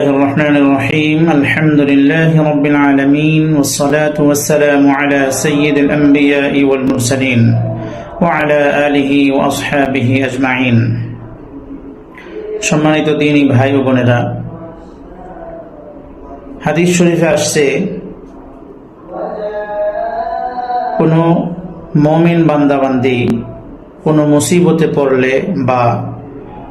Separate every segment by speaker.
Speaker 1: الرحمن الرحيم الحمد لله رب العالمين والصلاة والسلام على سيد الأنبياء والمرسلين وعلى آله وأصحابه أجمعين সম্মানিত দিনী ভাই ও বোনেরা হাদিস শরীফে আসছে কোনো মমিন বান্দাবান্দি কোনো মুসিবতে পড়লে বা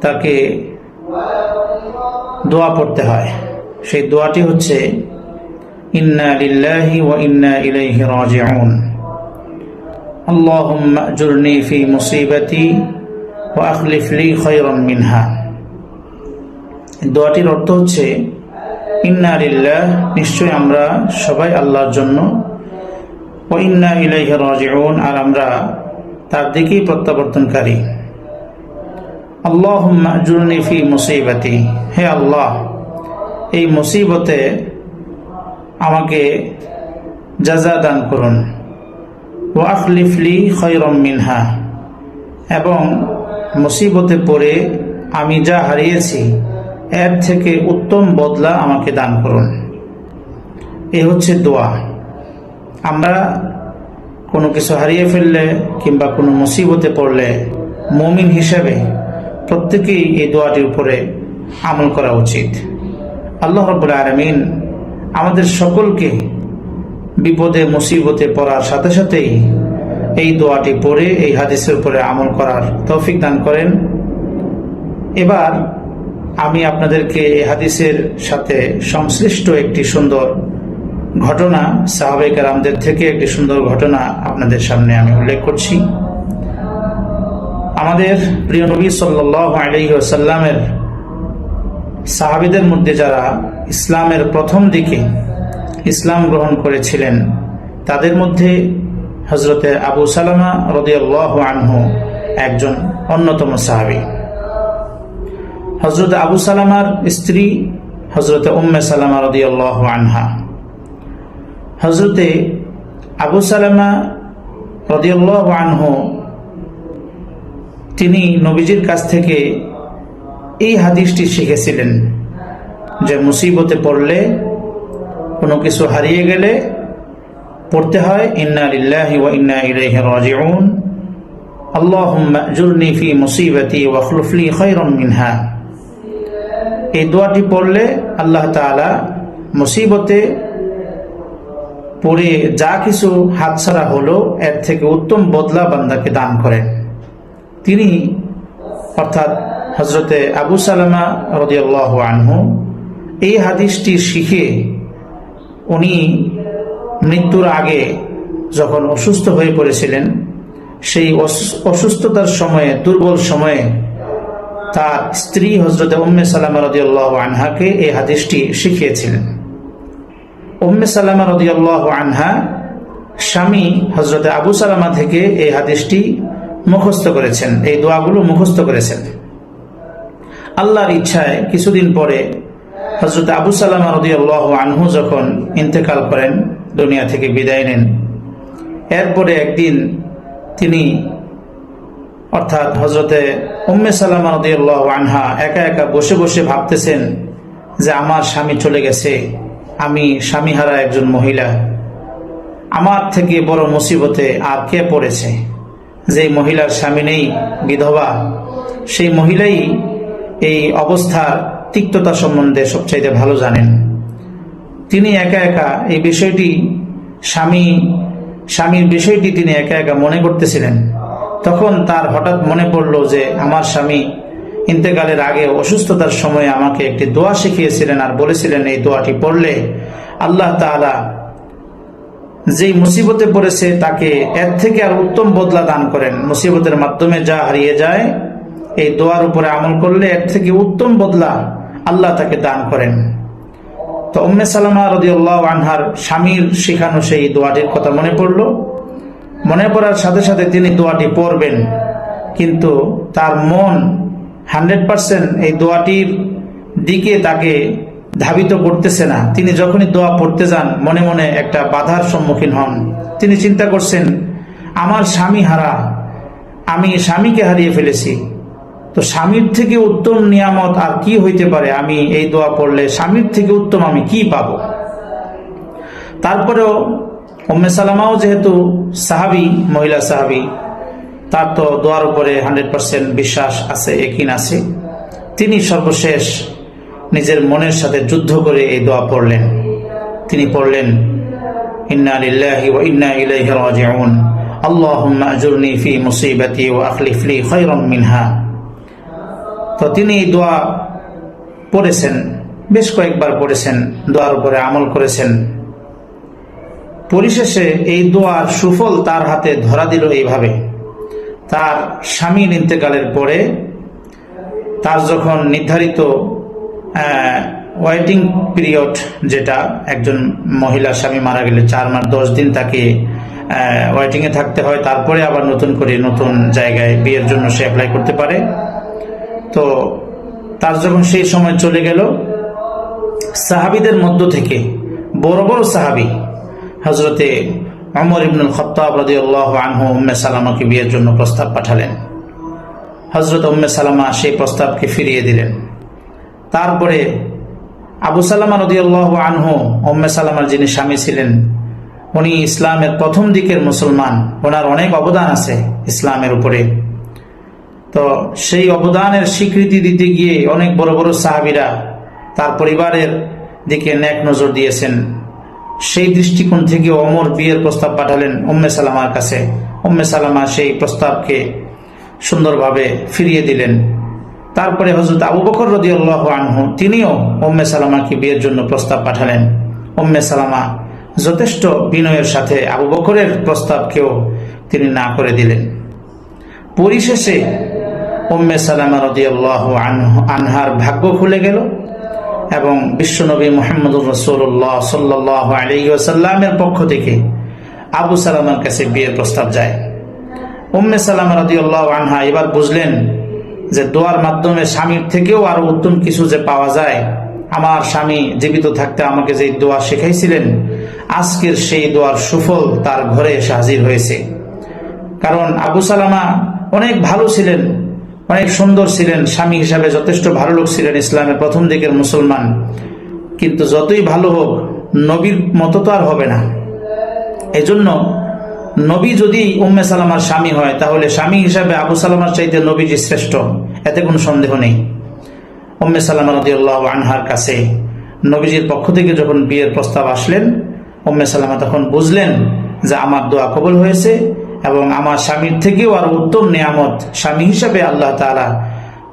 Speaker 1: তাকে দোয়া পড়তে হয় সেই দোয়াটি হচ্ছে ইন্না লিল্লাহি ওয়া ইন্না ইলাইহি রাজিউন اللهم اجرني في مصيبتي واخلف لي خيرا منها দোয়াটির অর্থ হচ্ছে ইন্না লিল্লাহ নিশ্চয় আমরা সবাই আল্লাহর জন্য ও ইন্না ইলাইহি রাজিউন আর আমরা তার দিকেই প্রত্যাবর্তনকারী আজুরনি ফি মুসিবাতি। হে আল্লাহ, এই মুসিবতে আমাকে জাজা দান করুন। ও আখলিফলি খৈরম মিনহা। এবং মুসিবতে পড়ে আমি যা হারিয়েছি, এর থেকে উত্তম বদলা আমাকে দান করুন। এ হচ্ছে দোয়া। আমরা কোনো কিছু হারিয়ে ফেললে কিংবা কোনো মুসিবতে পড়লে মমিন হিসেবে প্রত্যেকেই এই দোয়াটির উপরে আমল করা উচিত। আল্লাহ রব্বুল আলমিন আমাদের সকলকে বিপদে, মুসিবতে পড়ার সাথে সাথেই এই দোয়াটি পড়ে, এই হাদিসের উপরে আমল করার তৌফিক দান করেন। এবার আমি আপনাদেরকে এই হাদিসের সাথে সংশ্লিষ্ট একটি সুন্দর ঘটনা সাহাবেক রামদের থেকে একটি সুন্দর ঘটনা আপনাদের সামনে আমি উল্লেখ করছি। আমাদের প্রিয় নবী আসাল্লামের সাহাবিদের মধ্যে যারা ইসলামের প্রথম দিকে ইসলাম গ্রহণ করেছিলেন, তাদের মধ্যে হজরতে আবু সালামা রদিয়াল্লাহ আনহু একজন অন্যতম সাহাবি। হজরত আবু সালামার স্ত্রী হজরতে উম্মে সালামা রদিয়াল্লাহ আনহা। হজরতে আবু সালামা রদিয়াল্লাহ আনহু তিনি নবীজির কাছ থেকে এই হাদিসটি শিখেছিলেন যে মুসিবতে পড়লে কোনো কিছু হারিয়ে গেলে পড়তে হয়, ইন্না লিল্লাহি ওয়া ইন্না ইলাইহি রাজিউন। আল্লাহুম্মা ফি মুসিবাতি ওয়া খলুফলি খায়রাম মিনহা। এই দোয়াটি পড়লে আল্লাহ তাআলা মুসিবতে পড়ে যা কিছু হাতছাড়া হলো, এর থেকে উত্তম বদলা বান্দাকে দান করেন। তিনি, অর্থাৎ হজরতে আবু সালামা রদিয়াল্লাহ আনহু, এই হাদিসটি শিখে উনি মৃত্যুর আগে যখন অসুস্থ হয়ে পড়েছিলেন, সেই অসুস্থতার সময়ে, দুর্বল সময়ে তার স্ত্রী হজরতে উম্মে সালামা রদিয়াল্লাহ আনহাকে এই হাদিসটি শিখিয়েছিলেন। উম্মে সালামা রদিয়াল্লাহ আনহা স্বামী হজরতে আবু সালামা থেকে এই হাদিসটি মুখস্থ করেছেন, এই দোয়াগুলো মুখস্থ করেছেন। আল্লাহর ইচ্ছায় কিছুদিন পরে হজরত আবু সালামা আনহু যখন ইন্তেকাল করেন, দুনিয়া থেকে বিদায় নেন, এরপরে একদিন তিনি অর্থাৎ হজরতে উম্মে সালামা রদিয়াল্লাহ আনহা একা একা বসে বসে ভাবতেছেন যে আমার স্বামী চলে গেছে, আমি স্বামীহারা একজন মহিলা। আমার থেকে বড় মুসিবতে আর কে পড়েছে? যে মহিলার স্বামী নেই, বিধবা, সেই মহিলাই এই অবস্থার তিক্ততা সম্বন্ধে সবচাইতে ভালো জানেন। তিনি একা একা এই বিষয়টি স্বামী, স্বামীর বিষয়টি তিনি একা একা মনে করতেছিলেন। তখন তার হঠাৎ মনে পড়ল যে আমার স্বামী ইন্তেকালের আগে অসুস্থতার সময় আমাকে একটি দোয়া শিখিয়েছিলেন আর বলেছিলেন, এই দোয়াটি পড়লে আল্লাহ তালা যেই মুসিবতে পড়েছে তাকে এর থেকে আর উত্তম বদলা দান করেন। মুসিবতের মাধ্যমে যা হারিয়ে যায়, এই দোয়ার উপরে আমল করলে এর থেকে উত্তম বদলা আল্লাহ তাকে দান করেন। তো উম্মে সালামা রদিউল্লাহ আনহার স্বামীর শেখানো সেই দোয়াটির কথা মনে পড়ল। মনে পড়ার সাথে সাথে তিনি দোয়াটি পড়বেন। কিন্তু তার মন হান্ড্রেড পার্সেন্ট এই দোয়াটির দিকে তাকে ধাবিত করতেছে না। তিনি যখনই দোয়া পড়তে যান, মনে মনে একটা বাধার সম্মুখীন হন। তিনি চিন্তা করছেন, আমার স্বামী হারা, আমি স্বামীকে হারিয়ে ফেলেছি। তো স্বামীর থেকে উত্তম নিয়ামত আর কি হইতে পারে? আমি এই দোয়া পড়লে স্বামীর থেকে উত্তম আমি কি পাব? তারপরেও উম্মে সালামাও যেহেতু সাহাবি, মহিলা সাহাবি, তার তো দোয়ার উপরে হান্ড্রেড পার্সেন্ট বিশ্বাস আছে একিন আছে। তিনি সর্বশেষ নিজের মনের সাথে যুদ্ধ করে এই দোয়া পড়লেন। তিনি পড়লেন, ইন্না ফি মুসিবাতি মিনহা। তো তিনি এই দোয়া পড়েছেন, বেশ কয়েকবার পড়েছেন আমল করেছেন। পরিশেষে এই দোয়ার সুফল তার হাতে ধরা দিল এইভাবে। তার স্বামীর ইন্তেকালের পরে তার যখন নির্ধারিত ওয়েটিং পিরিয়ড যেটা একজন মহিলা স্বামী মারা গেলে চার মাস, দশ দিন তাকে ওয়েটিংয়ে থাকতে হয়। তারপরে আবার নতুন করে নতুন জায়গায় বিয়ের জন্য সে অ্যাপ্লাই করতে পারে। তো তার যখন সেই সময় চলে গেল, সাহাবিদের মধ্য থেকে, বড় বড় সাহাবি হজরতে অমর ইবনুল খত্তাব আনহু উম্মে সালামাকে বিয়ের জন্য প্রস্তাব পাঠালেন। হজরত উম্মে সালামা সেই প্রস্তাবকে ফিরিয়ে দিলেন। তারপরে আবু সালামা রদিয়াল্লাহ আনহু, উম্মে সালামার যিনি স্বামী ছিলেন, উনি ইসলামের প্রথম দিকের মুসলমান। ওনার অনেক অবদান আছে ইসলামের উপরে। তো সেই অবদানের স্বীকৃতি দিতে গিয়ে অনেক বড় বড় সাহাবিরা তার পরিবারের দিকে ন্যাক নজর দিয়েছেন। সেই দৃষ্টিকোণ থেকে অমর বিয়ের প্রস্তাব পাঠালেন উম্মে সালামার কাছে। উম্মে সালামা সেই প্রস্তাবকে সুন্দরভাবে ফিরিয়ে দিলেন। তারপরে হজরত আবু বকর রদি আনহু, তিনিও উম্মে সালামাকে বিয়ের জন্য প্রস্তাব পাঠালেন। উম্মে সালামা যথেষ্ট বিনয়ের সাথে আবু বকরের প্রস্তাবকেও তিনি না করে দিলেন। পরিশেষে উম্মে সালামা রদি আল্লাহ আনহার ভাগ্য খুলে গেল এবং বিশ্বনবী মোহাম্মদুর রসুল্লাহ সাল্লাহ আলিয়াল্লামের পক্ষ থেকে আবু সালামার কাছে বিয়ের প্রস্তাব যায়। উম্মে সালামা রদি আল্লাহ আনহা এবার বুঝলেন যে দোয়ার মাধ্যমে স্বামীর থেকেও আরও উত্তম কিছু যে পাওয়া যায়, আমার স্বামী জীবিত থাকতে আমাকে যে দোয়া শেখাইছিলেন, আজকের সেই দোয়ার সুফল তার ঘরে এসে হাজির হয়েছে। কারণ আবু সালামা অনেক ভালো ছিলেন, অনেক সুন্দর ছিলেন, স্বামী হিসাবে যথেষ্ট ভালো লোক ছিলেন ইসলামের প্রথম দিকের মুসলমান। কিন্তু যতই ভালো হোক, নবীর মতো তো আর হবে না। এজন্য নবী যদি উম্মে সালামার স্বামী হয়, তাহলে স্বামী হিসাবে আবু সালামার চাইতে নবীজি শ্রেষ্ঠ। এতে কোনো সন্দেহ নেই। উম্মে সালামা রদিউল্লাহ আনহার কাছে নবীজির পক্ষ থেকে যখন বিয়ের প্রস্তাব আসলেন, উম্মে সালামা তখন বুঝলেন যে আমার দোয়া কবল হয়েছে এবং আমার স্বামীর থেকেও আর উত্তম নিয়ামত স্বামী হিসাবে আল্লাহ তালা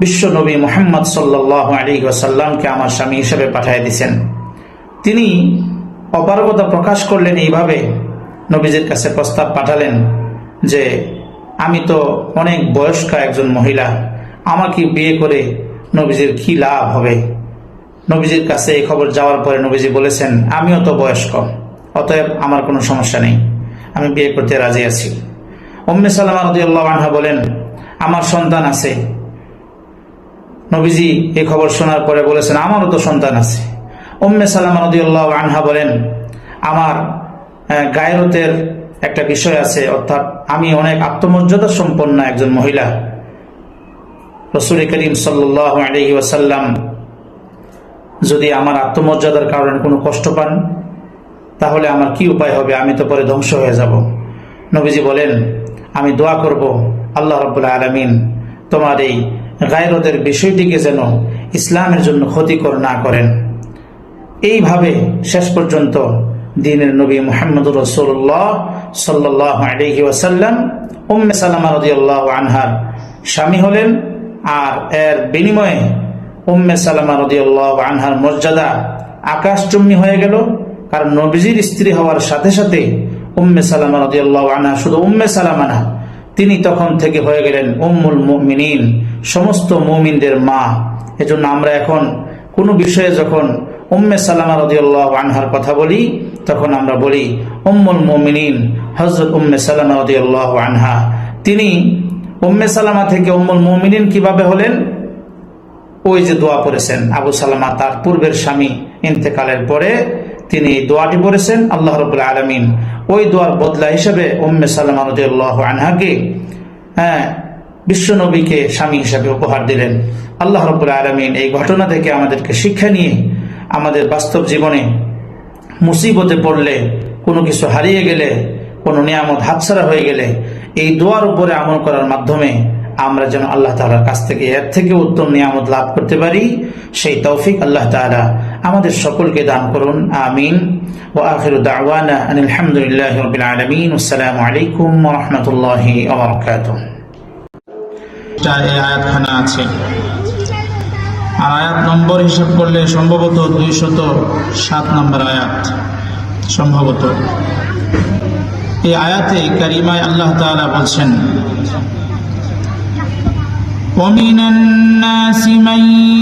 Speaker 1: বিশ্ব নবী মোহাম্মদ সাল্লাহ আলী ওয়াসাল্লামকে আমার স্বামী হিসাবে পাঠিয়ে দিছেন তিনি অপারগতা প্রকাশ করলেন এইভাবে নবীজির কাছে প্রস্তাব পাঠালেন যে, আমি তো অনেক বয়স্ক একজন মহিলা, আমাকে বিয়ে করে নবীজির কি লাভ হবে? নবীজির কাছে এই খবর যাওয়ার পরে নবীজি বলেছেন, আমিও তো বয়স্ক, অতএব আমার কোনো সমস্যা নেই, আমি বিয়ে করতে রাজি আছি। উম্মে সালামা রদিয়াল্লাহ আনহা বলেন, আমার সন্তান আছে। নবীজি এই খবর শোনার পরে বলেছেন, আমারও তো সন্তান আছে। উম্মে সালামা রদিয়াল্লাহ আনহা বলেন, আমার গায়রতের একটা বিষয় আছে, অর্থাৎ আমি অনেক আত্মমর্যাদা সম্পন্ন একজন মহিলা। রসুল করিম সাল্লাহ ওয়াসাল্লাম যদি আমার আত্মমর্যাদার কারণে কোনো কষ্ট পান, তাহলে আমার কি উপায় হবে? আমি তো পরে ধ্বংস হয়ে যাব। নবীজি বলেন, আমি দোয়া করব, আল্লাহ রবুল্লাহ আলমিন তোমার এই গায়রতের বিষয়টিকে যেন ইসলামের জন্য ক্ষতিকর না করেন। এইভাবে শেষ পর্যন্ত দিনের নবী মোহাম্মদ রসুল্লাহ সাল্লাহ আলহি ওয়াসাল্লাম, উম্মে সালামা রদিয়াল্লাহ আনহার স্বামী হলেন আর এর বিনিময়ে উম্মে সালামা রদিয়াল্লাহ আনহার মর্যাদা আকাশচুম্বী হয়ে গেল। কারণ নবীজির স্ত্রী হওয়ার সাথে সাথে উম্মে সালামা রদিয়াল্লাহ আনহা শুধু উম্মে সালামা না, তিনি তখন থেকে হয়ে গেলেন উম্মুল মুমিনিন, সমস্ত মুমিনদের মা। এজন্য আমরা এখন কোনো বিষয়ে যখন উম্মে সালামা রদিয়াল্লাহ আনহার কথা বলি, তখন আমরা বলি, উম্মুল মুমিনিন হজরত উম্মে সালামা রদিয়াল্লাহ আনহা। তিনি উম্মে সালামা থেকে উম্মুল মুমিনিন কীভাবে হলেন? ওই যে দোয়া পড়েছেন, আবু সালামা তার পূর্বের স্বামী ইন্তেকালের পরে তিনি এই দোয়াটি পড়েছেন, আল্লাহ রবুল্লা আলমিন ওই দোয়ার বদলা হিসেবে উম্মে সালামা রদিয়াল্লাহ আনহাকে হ্যাঁ বিশ্বনবীকে স্বামী হিসাবে উপহার দিলেন। আল্লাহ রবুল্লা আলমিন এই ঘটনা থেকে আমাদেরকে শিক্ষা নিয়ে আমাদের বাস্তব জীবনে মুসিবতে পড়লে, কোনো কিছু হারিয়ে গেলে, কোনো নিয়ামত হাতছাড়া হয়ে গেলে, এই দোয়ার উপরে আমল করার মাধ্যমে আমরা যেন আল্লাহ তালার কাছ থেকে এর থেকে উত্তম নিয়ামত লাভ করতে পারি, সেই তৌফিক আল্লাহ তালা আমাদের সকলকে দান করুন, আমিন। ও আখির আলহামদুলিল্লাহ আলমিন, আসসালামু আলাইকুম রহমতুল্লাহি
Speaker 2: আয়াতখানা আছে। আর আয়াত নম্বর হিসাব করলে সম্ভবত দুইশত সাত নম্বর আয়াত সম্ভবত এই আয়াতে কারিমায় আল্লাহ তাআলা বলছেন ومن الناس من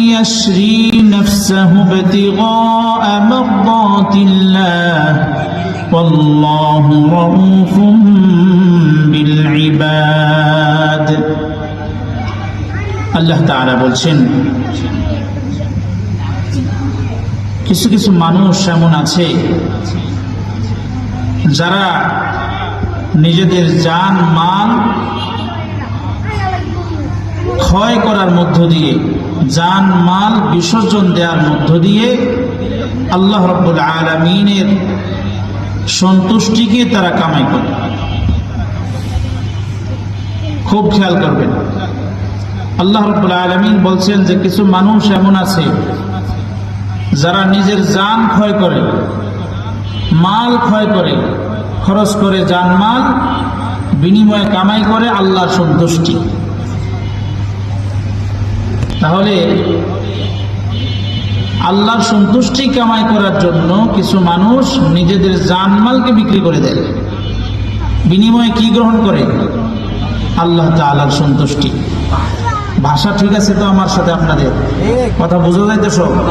Speaker 2: يشري نفسه ابتغاء مرضات الله والله رؤوف بالعباد আল্লাহ তাআলা বলছেন কিছু কিছু মানুষ এমন আছে যারা নিজেদের জান, মাল ক্ষয় করার মধ্য দিয়ে যান মাল বিসর্জন দেওয়ার মধ্য দিয়ে আল্লাহ রব্বুল আলমিনের সন্তুষ্টিকে তারা কামাই করে। খুব খেয়াল করবেন। আল্লাহ রব্বুল আলমিন বলছেন যে কিছু মানুষ এমন আছে যারা নিজের জান ক্ষয় করে, মাল ক্ষয় করে, খরচ করে জান মাল বিনিময়ে কামাই করে আল্লাহর সন্তুষ্টি। তাহলে আল্লাহর সন্তুষ্টি কামাই করার জন্য কিছু মানুষ নিজেদের জানমালকে বিক্রি করে দেয়। বিনিময়ে কি গ্রহণ করে? আল্লাহ তাআলার সন্তুষ্টি। ভাষা ঠিক আছে তো আমার সাথে আপনাদের? কথা বোঝা যায় তো সব